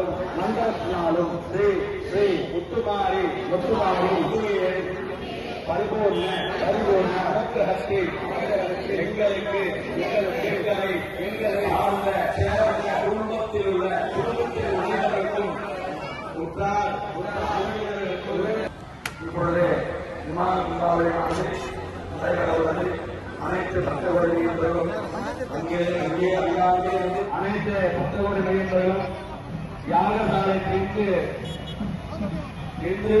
மங்களே மாங்கல்யே மந்திரத்தினாலும் ஸ்ரீ ஸ்ரீ முத்துமாரி முத்துமாரி முத்துமையே பரிபூர்ண பரிபூர்ண அனுக்கிரகத்தை எங்களுக்கு எங்களுக்கு எங்களை எங்களை ஆழ்ந்த சேரந்த குடும்பத்தில் உள்ள குடும்பத்தில் உள்ளவர்களுக்கும் உற்றார் இப்பொழுது இப்பொழுது விமானத்தினாலே நடைபெறுவது அனைத்து பக்தகோடி மையங்களும் அங்கே அங்கே அங்கே அனைத்து பக்தகோடி மையங்களும் யாகசாலைக்கு இன்று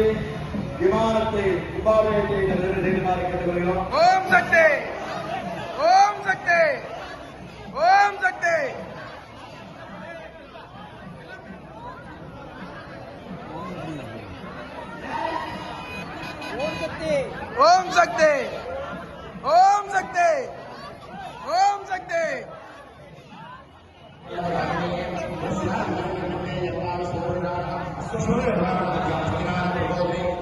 விமானத்தை உபாலயத்தை நிறுவனமாக கேட்டுக்கொள்கிறோம் ஓம் சக்தி! ஓம் சக்தி! ஓம் சக்தி! ஓம் சக்தி! ஓம் சக்தி! ஓம் சக்தி! ကျွန်တော်ရဲ့ဘာသာတရားတွေ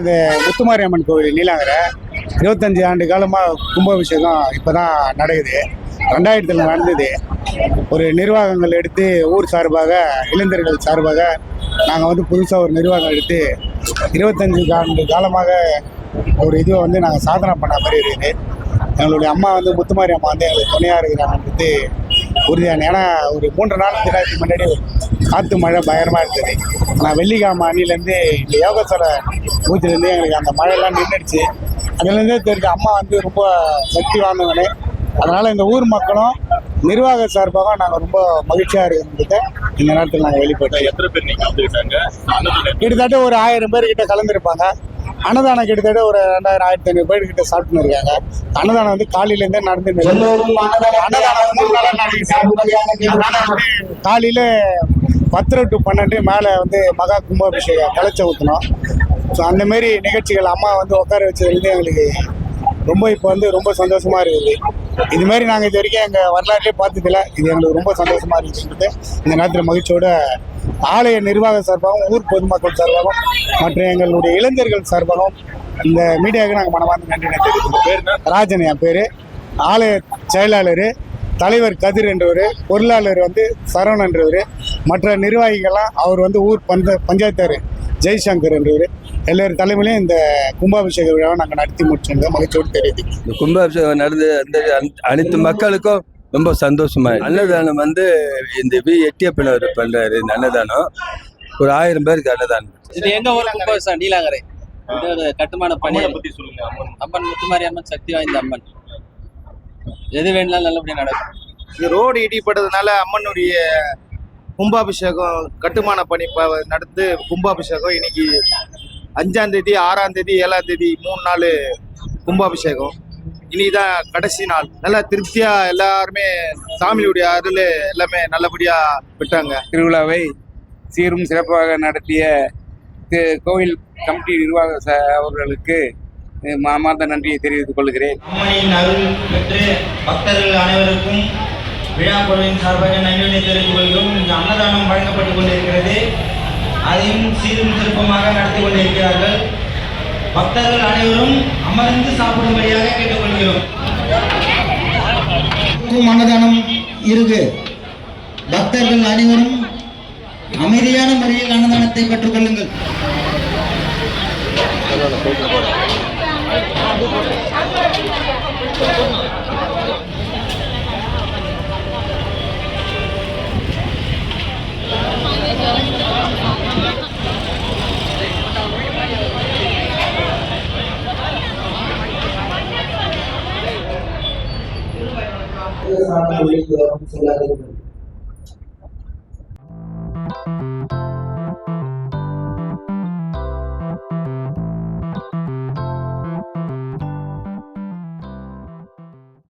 அது முத்துமாரியம்மன் கோவில் நீலாங்கரை. இருபத்தஞ்சி ஆண்டு காலமாக கும்பாபிஷேகம் இப்போ தான் நடக்குது. ரெண்டாயிரத்தில் நடந்தது. ஒரு நிர்வாகங்கள் எடுத்து ஊர் சார்பாக இளைஞர்கள் சார்பாக நாங்கள் வந்து புதுசாக ஒரு நிர்வாகம் எடுத்து இருபத்தஞ்சி ஆண்டு காலமாக ஒரு இதுவை வந்து நாங்கள் சாதனை பண்ண மாதிரி இருக்குது. எங்களுடைய அம்மா வந்து முத்துமாரி அம்மா வந்து எங்களுக்கு துணையாக இருக்கிறாங்கன்றது உறுதியான ஏன்னா ஒரு மூன்று நாள் முன்னாடி காற்று மழை பயங்கரமாக இருக்குது நான் வெள்ளிக்கிழமை அன்னிலேருந்து இந்த யோகாசோட ஊற்றிலேருந்து எங்களுக்கு அந்த மழையெல்லாம் நின்றுடுச்சு அதுலேருந்தே தெரியுது அம்மா வந்து ரொம்ப சக்தி வாய்ந்தவங்களே. அதனால் இந்த ஊர் மக்களும் நிர்வாக சார்பாக நாங்கள் ரொம்ப மகிழ்ச்சியாக இருக்கிறத இந்த நேரத்தில் நாங்கள் வெளிப்பட்டோம் எத்தனை பேர் நீங்க வந்துருக்காங்க? அன்னதானம் கிட்டத்தட்ட ஒரு ஆயிரம் பேர் கிட்ட கலந்துருப்பாங்க. அன்னதானம் கிட்டத்தட்ட ஒரு ரெண்டாயிரம் ஆயிரத்தி ஐநூறு பேர் கிட்ட சாப்பிட்டுன்னு இருக்காங்க. அன்னதானம் வந்து காலையிலேருந்தே நடந்து அன்னதானம் காலையில பத்து டு பன்னெண்டு மேலே வந்து மகா கும்பாபிஷேகம் கலைச்ச ஊற்றணும் ஸோ அந்தமாரி நிகழ்ச்சிகள் அம்மா வந்து உட்கார வச்சதுலேருந்து எங்களுக்கு ரொம்ப இப்போ வந்து ரொம்ப சந்தோஷமாக இருக்குது. இது மாதிரி நாங்கள் இது வரைக்கும் எங்கள் வரலாற்றிலே பார்த்ததில்ல. இது எங்களுக்கு ரொம்ப சந்தோஷமாக இருக்குன்றது. இந்த நேரத்தில் மகிழ்ச்சியோட ஆலய நிர்வாக சார்பாகவும் ஊர் பொதுமக்கள் சார்பாகவும் மற்றும் எங்களுடைய இளைஞர்கள் சார்பாகவும் இந்த மீடியாவுக்கு நாங்கள் மனமார்ந்த நன்றி நினைத்து ராஜன் என் பேர். ஆலய செயலாளர். தலைவர் கதிர் என்றவர் பொருளாளர் வந்து சரவணன் என்றவர் மற்ற நிர்வாகிகள்லாம் அவர் வந்து ஊர் பஞ்ச பஞ்சாயத்தார் ஜெய்சங்கர் என்றவர். எல்லார் தலைமையிலையும் இந்த கும்பாபிஷேக விழாவை நாங்கள் நடத்தி முடிச்சிருந்தோம். மகிழ்ச்சியோடு தெரியுது இந்த கும்பாபிஷேகம் நடந்து அந்த அன- அனைத்து மக்களுக்கும் ரொம்ப சந்தோஷமா இருக்கு. அன்னதானம் வந்து இந்த வி எட்டியப்பனவர் பண்றாரு இந்த அன்னதானம். ஒரு ஆயிரம் பேருக்கு அன்னதானம். இது எங்க ஊர் கும்பாபிஷேகம் நீலாங்கரை கட்டுமான பணி. அம்மனை பத்தி சொல்லுங்க அம்மன் அம்மன் முத்துமாரி அம்மன் சக்தி வாய்ந்த அம்மன். எது வேணாலும் நல்லபடியா நடக்கும். இது ரோடு இடிப்பட்டதுனால அம்மனுடைய கும்பாபிஷேகம் கட்டுமான பணி ப- நடந்து கும்பாபிஷேகம். இன்னைக்கு அஞ்சாம் தேதி ஆறாம் தேதி ஏழாம் தேதி மூணு நாள் கும்பாபிஷேகம். இனிதான் கடைசி நாள். நல்லா திருப்தியா எல்லாருமே சாமியுடைய அருள் எல்லாமே நல்லபடியா விட்டாங்க. திருவிழாவை சீரும் சிறப்பாக நடத்திய தி- கோவில் கமிட்டி நிர்வாக ச- அவர்களுக்கு மனமார்ந்த நன்றியை தெரிவித்துக் கொள்கிறேன். அம்மனின் அருள் பெற்று பக்தர்கள் அனைவருக்கும் விழா குழுவின் சார்பாக நன்றியை தெரிவித்துக் கொள்கிறோம். இங்கு அன்னதானம் வழங்கப்பட்டுக் கொண்டிருக்கிறது. அதையும் சீரும் சிறப்பமாக நடத்தி கொண்டிருக்கிறார்கள். பக்தர்கள் அனைவரும் அமர்ந்து சாப்பிடும்படியாக கேட்டுக்கொள்கிறோம். கேட்டுக்கொள்கிறோம் அன்னதானம் இருக்கு. பக்தர்கள் அனைவரும் அமைதியான முறையில் அன்னதானத்தை había estudiado.